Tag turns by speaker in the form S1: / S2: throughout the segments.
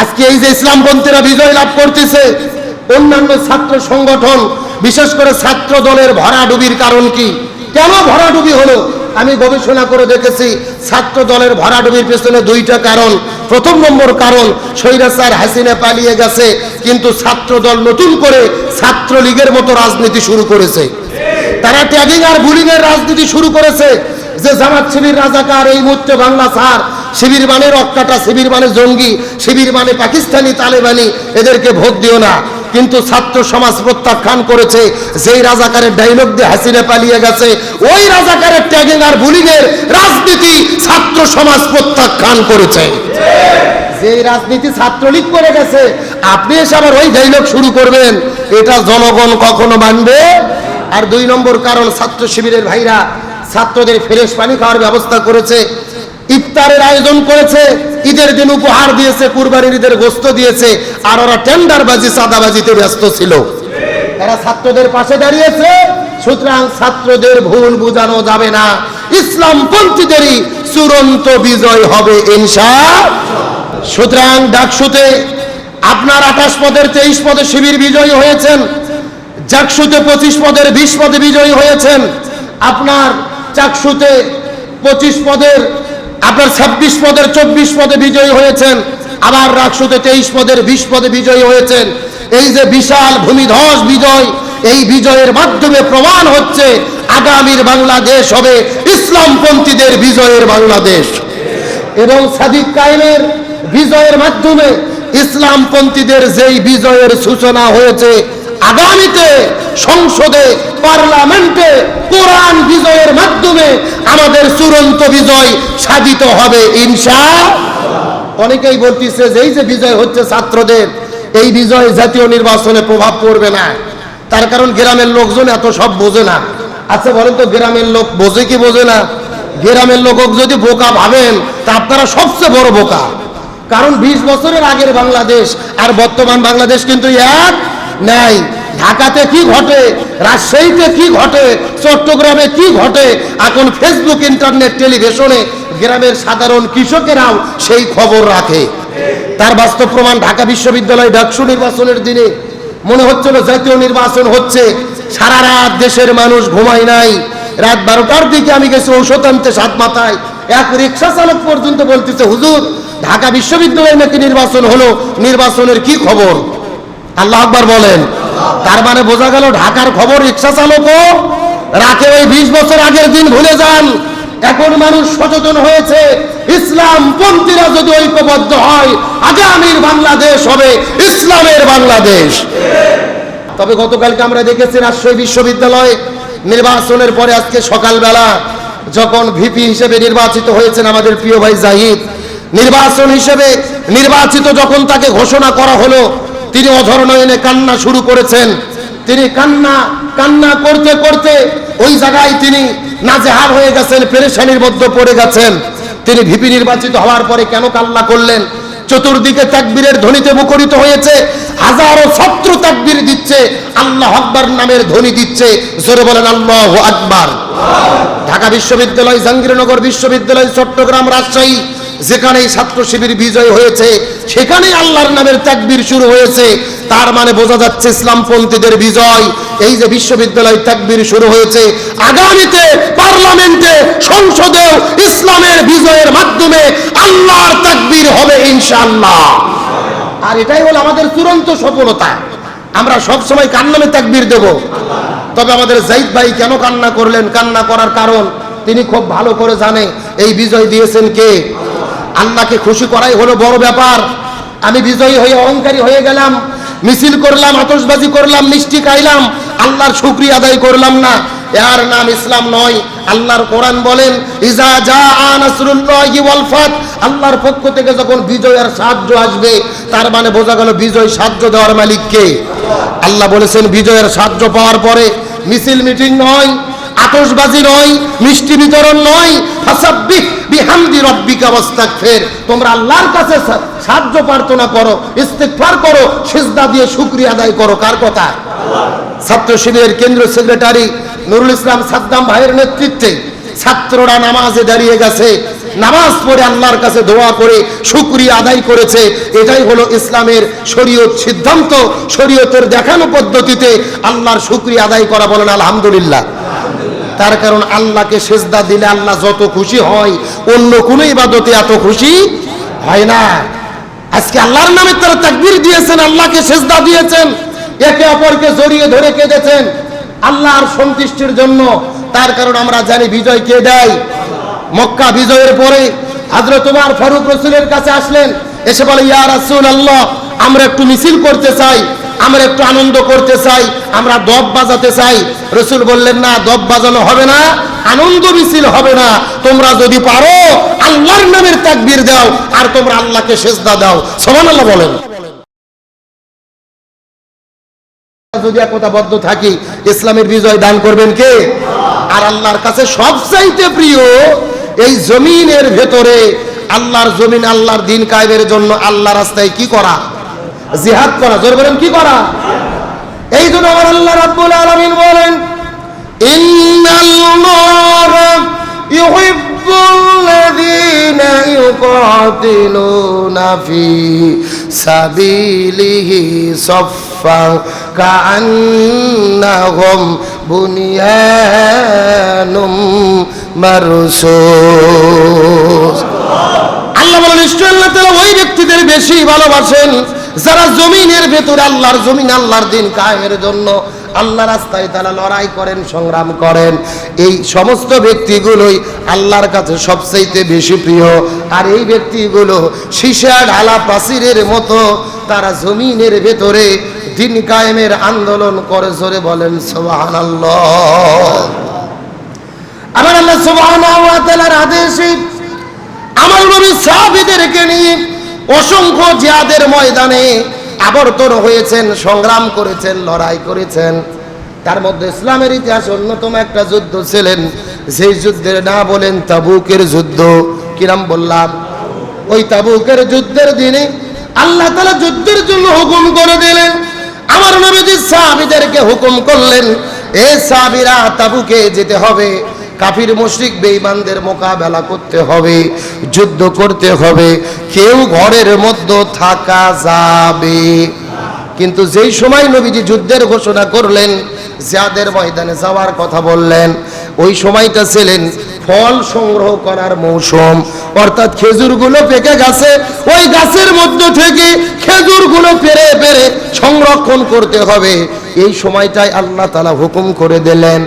S1: আজকে এই যে ইসলাম ইসলামপন্থীরা বিজয় লাভ করতেছে, অন্যান্য ছাত্র সংগঠন, বিশেষ করে ছাত্র দলের ভরাডুবির কারণ কি? কেন ভরাডুবি হলো? আমি গবেষণা করে দেখেছি, ছাত্র দলের ভরাডুবির পেছনে দুইটা কারণ। প্রথম নম্বর কারণ, স্বৈরাচার হাসিনা পালিয়ে গেছে, কিন্তু ছাত্র দল নতুন করে ছাত্র লীগের মতো রাজনীতি শুরু করেছে। তারা ট্যাগিং আর বুলিং এর রাজনীতি শুরু করেছে, যে জামাত শিবির রাজাকার, এই মুহূর্তে বাংলা সার শিবির মানে রক্কাটা শিবির মানে জঙ্গি, শিবির মানে পাকিস্তানি তালেবানি, এদেরকে ভোট দিও না। কিন্তু ছাত্র সমাজ প্রত্যাখ্যান করেছে, যেই রাজাকারের ডাইলগ দিয়ে হাসিনা পালিয়ে গেছে, ওই রাজাকারের ট্যাগিং আর বুলিং এর রাজনীতি ছাত্র সমাজ প্রত্যাখ্যান করেছে। যে রাজনীতি ছাত্রলীগ করে গেছে, আপনি এসে আবার ওই ডাইলগ শুরু করবেন, এটা জনগণ কখনো মানবে? আর দুই নম্বর কারণ, ছাত্র শিবিরের ভাইরা ছাত্রদের ফ্রেশ পানি খাওয়ার ব্যবস্থা করেছে ইফতারের আয়োজন করেছে, ঈদের দিন উপহার দিয়েছে, কুরবানির ঈদের গোস্ত দিয়েছে, আর ওরা টেন্ডারবাজি চাঁদাবাজিতে ব্যস্ত ছিল। এরা ছাত্রদের পাশে দাঁড়িয়েছে, সুতরাং ছাত্রদের ভুল বোঝানো যাবে না। ইসলাম পন্থীদেরই চূড়ান্ত বিজয় হবে, ইনশা সুতরাং ডাকসুতে আপনার আঠাশ পদের, তেইশ পদে শিবির বিজয়ী হয়েছেন, জাকসুতে পঁচিশ পদের, বিশ পদে বিজয়ী হয়েছেন। আপনার চাকসুতে পঁচিশ পদের আপনার ছাব্বিশ পদের চব্বিশ পদে বিজয়ী হয়েছেন, আবার রাকসুতে তেইশ পদের বিশ পদে বিজয়ী হয়েছেন। এই যে বিশাল ভূমিধস বিজয়, এই বিজয়ের মাধ্যমে প্রমাণ হচ্ছে আগামীর বাংলাদেশ হবে ইসলামপন্থীদের বিজয়ের বাংলাদেশ। এবং সাদিক কায়েমের বিজয়ের মাধ্যমে ইসলামপন্থীদের যেই বিজয়ের সূচনা হয়েছে আগামীতে সংসদে, পার্লামেন্টে কোরআন বিজয়ের মাধ্যমে আমাদের চূড়ান্ত বিজয় সাধিত হবে, ইনশা অনেকেই বলতেছে যে এই যে বিজয় হচ্ছে ছাত্রদের, এই বিজয় জাতীয় নির্বাচনে প্রভাব পড়বে না। তার কারণ গ্রামের লোকজন এত সব বোঝে না। আচ্ছা বলেন তো গ্রামের লোক বোঝে কি বোঝে না? গ্রামের লোক যদি বোকা ভাবেন, তা আপনারা সবচেয়ে বড় বোকা। কারণ ২০ বছরের আগের বাংলাদেশ আর বর্তমান বাংলাদেশ কিন্তু এক নাই। ঢাকাতে কি ঘটে? রাজশাহীতে কি ঘটে? চট্টগ্রামে কি ঘটে? এখন ফেসবুক ইন্টারনেট টেলিভিশনে গ্রামের সাধারণ কৃষকেরাও সেই খবর রাখে। তার বাস্তব প্রমাণ ঢাকা বিশ্ববিদ্যালয় ডাকসু নির্বাচনের দিনে। মনে হচ্ছিল জাতীয় নির্বাচন হচ্ছে। সারা রাত দেশের মানুষ ঘুমায় নাই। রাত বারোটার দিকে আমি গেছি ঔষধ আনতে সাত মাথায়। এক রিক্সা চালক পর্যন্ত বলতেছে, হুজুর, ঢাকা বিশ্ববিদ্যালয়ে নাকি নির্বাচন হলো? নির্বাচনের কি খবর? আল্লাহ আকবার বলেন। তার মানে বোঝা গেল ঢাকার খবর রিক্সা চালকও রাতে ওই বিশ বছর আগের দিন ভুলে যান। এখন মানুষ সচেতন হয়েছে ইসলাম পন্থীরা যদি ঐক্যবদ্ধ হয়, আগামীর বাংলাদেশ হবে ইসলামের বাংলাদেশ। তবে গতকালকে আমরা দেখেছি রাজশাহী বিশ্ববিদ্যালয় নির্বাচনের পরে আজকে সকালবেলা যখন ভিপি হিসেবে নির্বাচিত হয়েছেন আমাদের প্রিয় ভাই জাহিদ, নির্বাচন হিসেবে নির্বাচিত যখন তাকে ঘোষণা করা হলো তিনি অধর নয়নে কান্না শুরু করেছেন। তিনি কান্না কান্না করতে করতে ওই জায়গায় তিনি নাজেহাল হয়ে গেছেন পেরেশানির মধ্যে পড়ে গেছেন। তিনি ভিপি নির্বাচিত হওয়ার পরে কেন কান্না করলেন? চতুর্দিকে তাকবীরের ধ্বনিতে মুখরিত হয়েছে, হাজারো ছাত্র তাকবীর দিচ্ছে, আল্লাহ আকবার নামের ধ্বনি দিচ্ছে। জোরে বলেন, আল্লাহ আকবার। ঢাকা বিশ্ববিদ্যালয়, জাহাঙ্গীরনগর বিশ্ববিদ্যালয়, চট্টগ্রাম, রাজশাহী যেখানেই ছাত্র শিবির বিজয় হয়েছে, সেখানেই আল্লাহর নামের তাকবীর শুরু হয়েছে। তার মানে বোঝা যাচ্ছে ইসলামপন্থীদের বিজয়। এই যে বিশ্ববিদ্যালয় তাকবীর শুরু হয়েছে, আগামীতে পার্লামেন্টে, সংসদেও ইসলামের বিজয়ের মাধ্যমে আল্লাহর তাকবীর হবে ইনশাআল্লাহ। আর এটাই হলো আমাদের চূড়ান্ত সফলতা। আমরা সব সময় কার নামে তাকবীর দেব? তবে আমাদের জাইদ ভাই কেন কান্না করলেন? কান্না করার কারণ তিনি খুব ভালো করে জানে। এই বিজয় দিয়েছেন কে? আল্লাহকে খুশি করাই হলো বড় ব্যাপার। আমি বিজয়ী হয়ে অহংকারী হয়ে গেলাম, মিছিল করলাম, আতশবাজি করলাম, মিষ্টি খাইলাম, আল্লাহর শুক্রিয়া আদায় করলাম না। এর নাম ইসলাম নয়, আল্লাহর কোরআন বলেন, ইজা জা নাসরুল্লাহি ওয়াল ফাত আল্লাহর পক্ষ থেকে যখন বিজয়ের সাহায্য আসবে, তার মানে বোঝা গেল বিজয় সাহায্য দেওয়ার মালিককে। আল্লাহ বলেছেন, বিজয়ের সাহায্য পাওয়ার পরে মিছিল মিটিং নয় আতশবাজি নয়, মিষ্টি বিতরণ নয়। ফাসাব্বিহ বিহামদি রব্বিকা ওয়াস্তাগফির। তোমরা আল্লাহর কাছে সাহায্য প্রার্থনা করো, ইস্তেগফার করো, সিজদা দিয়ে শুকরিয়া আদায় করো। কার কথা? ছাত্র শিবিরের কেন্দ্রীয় সেক্রেটারি নুরুল ইসলাম সাদ্দাম ভাইয়ের নেতৃত্বে ছাত্ররা নামাজে দাঁড়িয়ে গেছে। নামাজ পড়ে আল্লাহর কাছে দোয়া করে শুকরিয়া আদায় করেছে। এটাই হলো ইসলামের শরীয়ত সিদ্ধান্ত। শরীয়তের দেখানো পদ্ধতিতে আল্লাহর শুকরিয়া আদায় করা বলেন আলহামদুলিল্লাহ। তার কারণ আল্লাহকে সেজদা দিলে আল্লাহ যত খুশি হয়, অন্য কোনো ইবাদতে এত খুশি হয় না। আজকে আল্লাহর নামে তারা তাকবীর দিয়েছেন, আল্লাহকে সেজদা দিয়েছেন, একে অপরকে জড়িয়ে ধরে কেঁদেছেন। আল্লাহর সন্তুষ্টির জন্য, তার কারণ আমরা জানি বিজয় কে দেয়। মক্কা বিজয়ের পরে হযরত ওমর ফারুক রসুলের কাছে আসলেন, এসে বলে, ইয়া রাসূল আল্লাহ আমরা একটু মিছিল করতে চাই, আমরা একটু আনন্দ করতে চাই, আমরা দব বাজাতে চাই। রসুল বললেন, না, দব বাজানো হবে না, আনন্দ মিছিল হবে না। তোমরা যদি পারো, আল্লাহর নামের তাকবির দাও, আর তোমরা আল্লাহকে সেজদা দাও। সুবহানাল্লাহ বলেন। যদি একতাবদ্ধ থাকি, ইসলামের বিজয় দান করবেন কে? আর আল্লাহর কাছে সবচাইতে প্রিয়, এই জমিনের ভেতরে আল্লাহর জমিন, আল্লাহর দিন কায়েমের জন্য আল্লাহ রাস্তায় কি করা? জিহাদ করা, জোর বলেন, কি করা? এই জন্য আমার আল্লাহ রাব্বুল আলামিন বলেন ইন্নাল্লাহা ইউহিব্বুল্লাযীনা ইউকাতিলুনা ফি সাবিলিহি সাফফান কাআন্নাহুম বুনিয়ানুম মারসুস. আল্লাহ বলেন নিশ্চয় আল্লাহ তাআলা ওই ব্যক্তিদের বেশি ভালোবাসেন যারা জমিনের ভেতরে আল্লাহর জমিন, আল্লাহর দিন কায়েমের জন্য আল্লাহ রাস্তায় তারা লড়াই করেন, সংগ্রাম করেন। এই সমস্ত ব্যক্তিগুলোই আল্লাহর কাছে সবচাইতে বেশি প্রিয়। আর এই ব্যক্তিগুলো সীসা ঢালা প্রাচীরের মতো তারা জমিনের ভেতরে দিন কায়েমের আন্দোলন করে, জোরে বলেন সোবাহান আমার আল্লাহ তাআলার আদেশে আমার নবী সাহাবীদেরকে নিয়ে অসংখ্য জিয়াদের ময়দানে আবর্তন হয়েছেন, সংগ্রাম করেছেন, লড়াই করেছেন। তার মধ্যে ইসলামের ইতিহাস অন্যতম একটা যুদ্ধ ছিলেন সেই যুদ্ধের না বলেন তাবুকের যুদ্ধ। কিরাম বললাম? ওই তাবুকের যুদ্ধের দিনে আল্লাহ তাআলা যুদ্ধের জন্য হুকুম করে দিলেন। আমার নবীজি সাহাবীদেরকে হুকুম করলেন, এ সাহাবিরা, তাবুকে যেতে হবে। কাফির মুশরিক বেঈমানদের মোকাবেলা করতে হবে, যুদ্ধ করতে হবে। কেউ ঘরের মধ্যে থাকা যাবে। কিন্তু যেই সময় নবীজি যুদ্ধের ঘোষণা করলেন, জিয়াদের ময়দানে যাওয়ার কথা বললেন, ওই সময়টা ছিলেন ফল সংগ্রহ করার মৌসুম। অর্থাৎ খেজুরগুলো পেকে গেছে, ওই গাছের মধ্য থেকে খেজুরগুলো পেরে পেরে সংরক্ষণ করতে হবে। এই সময়টাই আল্লাহ তালা হুকুম করে দিলেন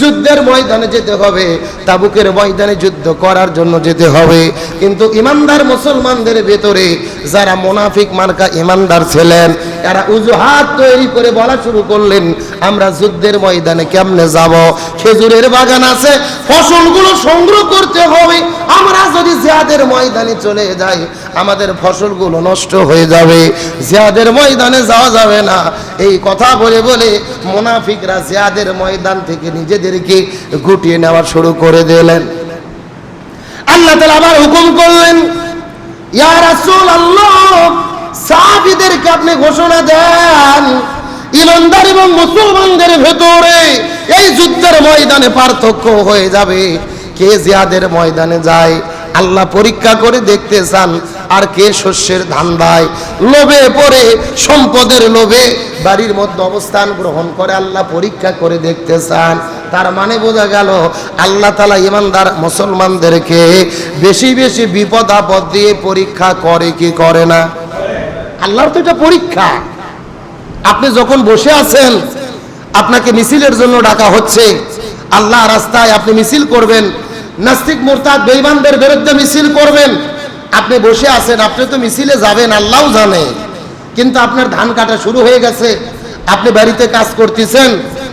S1: যুদ্ধের ময়দানে যেতে হবে, তাবুকের ময়দানে যুদ্ধ করার জন্য যেতে হবে। কিন্তু ইমানদার মুসলমানদের ভেতরে যারা মোনাফিক মার্কা ইমানদার ছিলেন, এরা উজুহাত তৈরি করে বলা শুরু করলেন, আমরা যুদ্ধের ময়দানে কেমনে যাব? খেজুরের বাগান আছে, ফসলগুলো সংগ্রহ করতে হবে, আমরা যদি জিয়াদের ময়দানে চলে যাই আমাদের ফসলগুলো নষ্ট হয়ে যাবে, জিয়াদের ময়দানে যাওয়া যাবে না। এই কথা বলে বলে মোনাফিকরা জিয়াদের ময়দান থেকে নিজেদেরকে গুটিয়ে নেওয়া শুরু করে দিলেন। আল্লাহ তালা আবার হুকুম করলেন, ইয়া রাসূল আল্লাহ সাহাবীদেরকে আপনি ঘোষণা দেন, ইমানদার এবং মুসলমানদের ভেতরে এই যুদ্ধের ময়দানে পার্থক্য হয়ে যাবে। কে জিয়াদের ময়দানে যায়, আল্লাহ পরীক্ষা করে দেখতে চান আর কে শস্যের ধান দেয়? লোভে পড়ে, সম্পদের লোভে বাড়ির মধ্যে অবস্থান গ্রহণ করে আল্লাহ পরীক্ষা করে দেখতে চান। তার মানে বোঝা গেল, আল্লাহ তালা ইমানদার মুসলমানদেরকে বেশি বেশি বিপদ আপদ দিয়ে পরীক্ষা করে কি করে না? আল্লাহর তো এটা পরীক্ষা। আপনি যখন বসে আছেন, আপনাকে মিছিলের জন্য ডাকা হচ্ছে। আল্লাহ রাস্তায় আপনি মিছিল করবেন, নাস্তিক মোরতাদ বেঈমানদের বিরুদ্ধে মিছিল করবেন। আপনি বসে আছেন, আপনি তো মিছিলে যাবেন, আল্লাহও জানে। কিন্তু আপনার ধান কাটা শুরু হয়ে গেছে। আপনি বাড়িতে কাজ করতেছেন,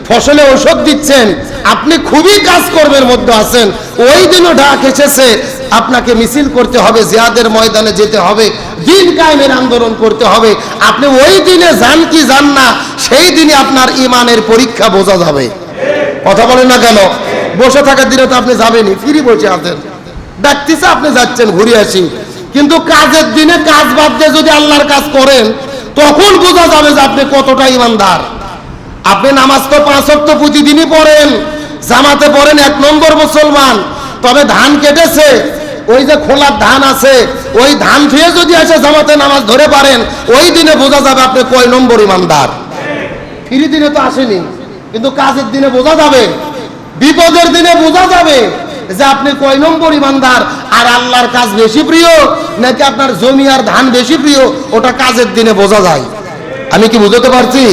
S1: ফসলে ওষুধ দিচ্ছেন, আপনি খুবই কাজ কর্মের মধ্যে আছেন। ওই দিনও ডাক এসেছে, আপনাকে মিছিল করতে হবে জিয়াদের ময়দানে যেতে হবে, দিন কায়েমের আন্দোলন করতে হবে। আপনি ওই দিনে যান কি যান না, সেই দিনে আপনার ইমানের পরীক্ষা বোঝা যাবে। কথা বলেন না কেন? বসে থাকার দিনে তো আপনি যাবেনই, ফিরি বসে আছেন। ডাকতেছে, আপনি যাচ্ছেন, ঘুরে আসি। কিন্তু কাজের দিনে কাজ বাদ দিয়ে যদি আল্লাহর কাজ করেন, তখন বোঝা যাবে যে আপনি কতটা ইমানদার। আপনি নামাজ তো পাঁচ তো প্রতিদিনই পড়েন, জামাতে পড়েন, এক নম্বর মুসলমান। তবে ধান কেটেছে, ওই যে খোলার ধান আছে, ওই ধান খেয়ে যদি এসে জামাতে নামাজ ধরে পারেন, ওই দিনে বোঝা যাবে আপনি কয় নম্বর ইমানদার। ফিরি দিনে তো আসেনি, কিন্তু কাজের দিনে বোঝা যাবে, বিপদের দিনে বোঝা যাবে যে আপনি কয় নম্বর ইমানদার? আর আল্লাহর কাজ বেশি প্রিয়, নাকি আপনার জমি আর ধান বেশি প্রিয়? ওটা কাজের দিনে বোঝা যায়। আমি কি বুঝতে পারছি?